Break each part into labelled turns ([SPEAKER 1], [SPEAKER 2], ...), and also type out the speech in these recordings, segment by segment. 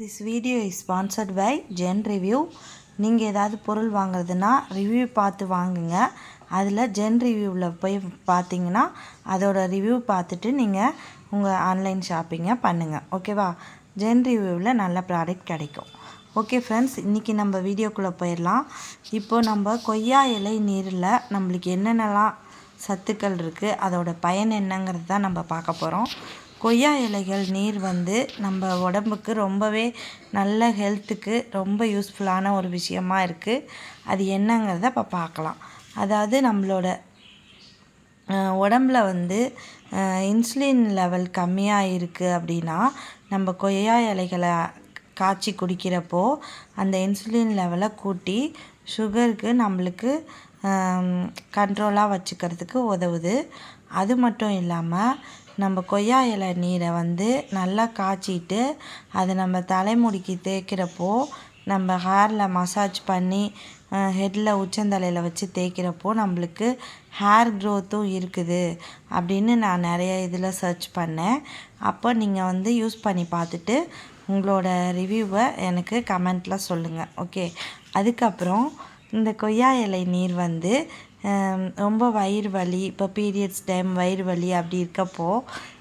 [SPEAKER 1] This video is sponsored by Zen review நீங்கள் ஏதாவது பொருள் வாங்குறதுனா ரிவ்யூ பார்த்து வாங்குங்க. அதில் ஜென் ரிவ்யூவில் போய் பார்த்தீங்கன்னா அதோட ரிவ்யூ பார்த்துட்டு நீங்கள் உங்கள் ஆன்லைன் ஷாப்பிங்கை பண்ணுங்கள் ஓகேவா ஜென் ரிவ்யூவில் நல்ல ப்ராடக்ட் கிடைக்கும். ஓகே ஃப்ரெண்ட்ஸ் இன்றைக்கி நம்ம வீடியோக்குள்ளே போயிடலாம். இப்போது நம்ம கொய்யா இலை நீரில் நம்மளுக்கு என்னென்னலாம் சத்துக்கள் இருக்குது அதோடய பயன் என்னங்கிறது தான் நம்ம பார்க்க போகிறோம் கொய்யா இலைகள் நீர் வந்து நம்ம உடம்புக்கு ரொம்பவே நல்ல ஹெல்த்துக்கு ரொம்ப யூஸ்ஃபுல்லான ஒரு விஷயமா இருக்குது அது என்னங்கிறத இப்போ பார்க்கலாம் அதாவது நம்மளோட உடம்புல வந்து இன்சுலின் லெவல் கம்மியாக இருக்குது அப்படின்னா நம்ம கொய்யா இலைகளை காய்ச்சி குடிக்கிறப்போ அந்த இன்சுலின் லெவலை கூட்டி சுகருக்கு நம்மளுக்கு கண்ட்ரோலாக வச்சுக்கிறதுக்கு உதவுது. அது மட்டும் இல்லாமல் நம்ம கொய்யா இலை நீரை வந்து நல்லா காய்ச்சிட்டு அதை நம்ம தலைமுடிக்கு தேய்க்கிறப்போ நம்ம ஹேரில் மசாஜ் பண்ணி ஹெட்டில் உச்சந்தலையில் வச்சு தேய்க்கிறப்போ நம்மளுக்கு ஹேர் க்ரோத்தும் இருக்குது அப்படின்னு நான் நிறைய இதில் சர்ச் பண்ணேன். அப்போ நீங்கள் வந்து யூஸ் பண்ணி பார்த்துட்டு உங்களோட ரிவ்யூவை எனக்கு கமெண்ட்டில் சொல்லுங்கள் ஓகே அதுக்கப்புறம் இந்த கொய்யா இலை நீர் வந்து ரொம்ப வயிறு வலி இப்போ பீரியட்ஸ் டைம் வயிறு வலி அப்படி இருக்கப்போ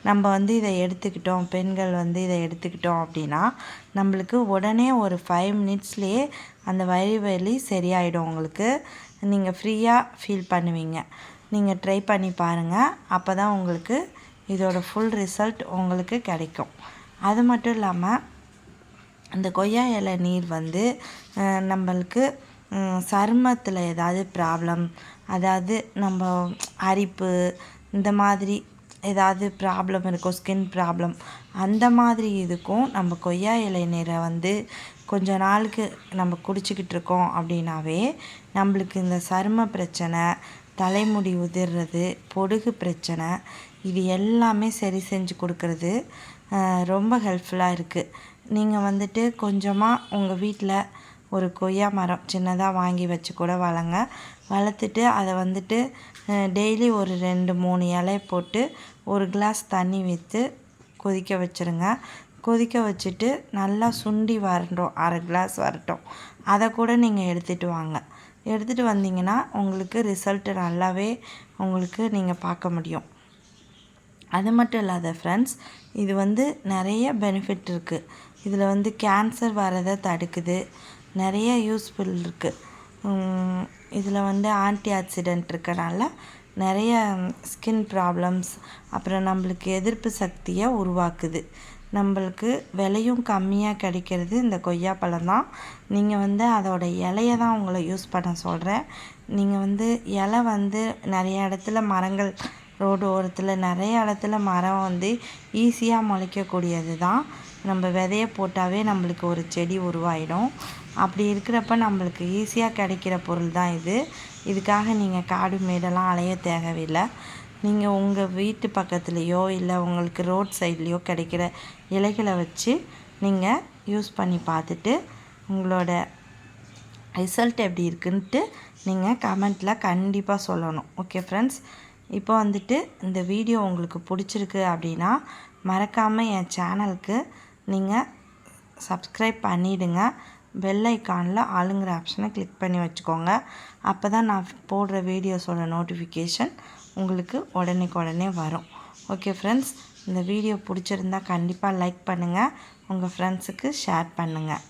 [SPEAKER 1] நம்ம வந்து இதை எடுத்துக்கிட்டோம் பெண்கள் வந்து இதை எடுத்துக்கிட்டோம் அப்படின்னா நம்மளுக்கு உடனே ஒரு ஃபைவ் மினிட்ஸ்லேயே அந்த வயிறு வலி சரியாயிடும் உங்களுக்கு. நீங்கள் ஃப்ரீயாக ஃபீல் பண்ணுவீங்க. நீங்கள் ட்ரை பண்ணி பாருங்கள் அப்போ தான் உங்களுக்கு இதோட ஃபுல் ரிசல்ட் உங்களுக்கு கிடைக்கும். அது மட்டும் இல்லாமல் அந்த கொய்யா இலை நீர் வந்து நம்மளுக்கு சருமத்தில் ஏதாவது ப்ராப்ளம் அதாவது நம்ம அரிப்பு இந்த மாதிரி ஏதாவது ப்ராப்ளம் இருக்கும் ஸ்கின் ப்ராப்ளம் அந்த மாதிரி இதுக்கும் நம்ம கொய்யா இலை வந்து கொஞ்ச நாளுக்கு நம்ம குடிச்சிக்கிட்டு இருக்கோம் அப்படின்னாவே நம்மளுக்கு இந்த சரும பிரச்சனை தலைமுடி உதிர்றது பொடுகு பிரச்சனை இது எல்லாமே சரி செஞ்சு கொடுக்கறது ரொம்ப ஹெல்ப்ஃபுல்லாக இருக்குது நீங்கள் வந்துட்டு கொஞ்சமாக உங்கள் வீட்டில் ஒரு கொய்யா மரம் சின்னதாக வாங்கி வச்சு கூட வளங்க. வளர்த்துட்டு அதை வந்துட்டு டெய்லி ஒரு ரெண்டு மூணு இலையை போட்டு ஒரு கிளாஸ் தண்ணி விற்று கொதிக்க வச்சுருங்க. கொதிக்க வச்சுட்டு நல்லா சுண்டி வரட்டும். அரை கிளாஸ் வரட்டும். அதை கூட நீங்கள் எடுத்துகிட்டு வாங்க. எடுத்துகிட்டு வந்தீங்கன்னா உங்களுக்கு ரிசல்ட்டு நல்லாவே உங்களுக்கு நீங்கள் பார்க்க முடியும். அது மட்டும் இல்லாத ஃப்ரெண்ட்ஸ் இது வந்து நிறைய பெனிஃபிட் இருக்குது இதில் வந்து கேன்சர் வரதை தடுக்குது. நிறைய யூஸ்ஃபுல் இருக்குது இதில் வந்து ஆன்டி ஆக்சிடென்ட் இருக்கனால நிறைய ஸ்கின் ப்ராப்ளம்ஸ் அப்புறம் நம்மளுக்கு எதிர்ப்பு சக்தியை உருவாக்குது. நம்மளுக்கு விலையும் கம்மியாக கிடைக்கிறது இந்த கொய்யாப்பழம் தான். நீங்கள் வந்து அதோட இலைய தான் உங்களை யூஸ் பண்ண சொல்கிறேன் நீங்கள் வந்து இலை வந்து நிறைய இடத்துல மரங்கள் ரோடு ஓரத்தில் நிறைய இடத்துல மரம் வந்து ஈஸியாக முளைக்கக்கூடியது தான். நம்ம விதைய போட்டாவே நம்மளுக்கு ஒரு செடி உருவாயிடும். அப்படி இருக்கிறப்ப நம்மளுக்கு ஈஸியாக கிடைக்கிற பொருள் தான் இது. இதுக்காக நீங்கள் காடு மேடெல்லாம் அலைய தேவையில்லை. நீங்கள் உங்கள் வீட்டு பக்கத்துலேயோ இல்லை உங்களுக்கு ரோட் சைட்லேயோ கிடைக்கிற இலைகளை வச்சு நீங்கள் யூஸ் பண்ணி பார்த்துட்டு உங்களோட ரிசல்ட் எப்படி இருக்குன்ட்டு நீங்கள் கமெண்ட்டில் கண்டிப்பாக சொல்லணும். ஓகே ஃப்ரெண்ட்ஸ் இப்போ வந்துட்டு இந்த வீடியோ உங்களுக்கு பிடிச்சிருக்கு அப்படின்னா மறக்காமல் என் சேனலுக்கு நீங்கள் சப்ஸ்கிரைப் பண்ணிவிடுங்க பெல் ஐக்கானில் ஆளுங்கிற ஆப்ஷனை கிளிக் பண்ணி வச்சுக்கோங்க. அப்போ தான் நான் போடுற வீடியோஸோட நோட்டிஃபிகேஷன் உங்களுக்கு உடனேக்கு உடனே வரும். ஓகே ஃப்ரெண்ட்ஸ் இந்த வீடியோ பிடிச்சிருந்தா கண்டிப்பாக லைக் பண்ணுங்கள் உங்கள் ஃப்ரெண்ட்ஸுக்கு ஷேர் பண்ணுங்கள்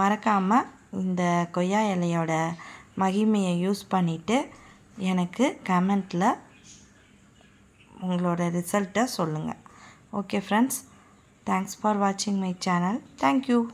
[SPEAKER 1] மறக்காமல் இந்த கொய்யா இலையோட மகிமையை யூஸ் பண்ணிவிட்டு எனக்கு கமெண்ட்டில் உங்களோட ரிசல்ட்டை சொல்லுங்கள் okay friends Thanks for watching my channel. Thank you.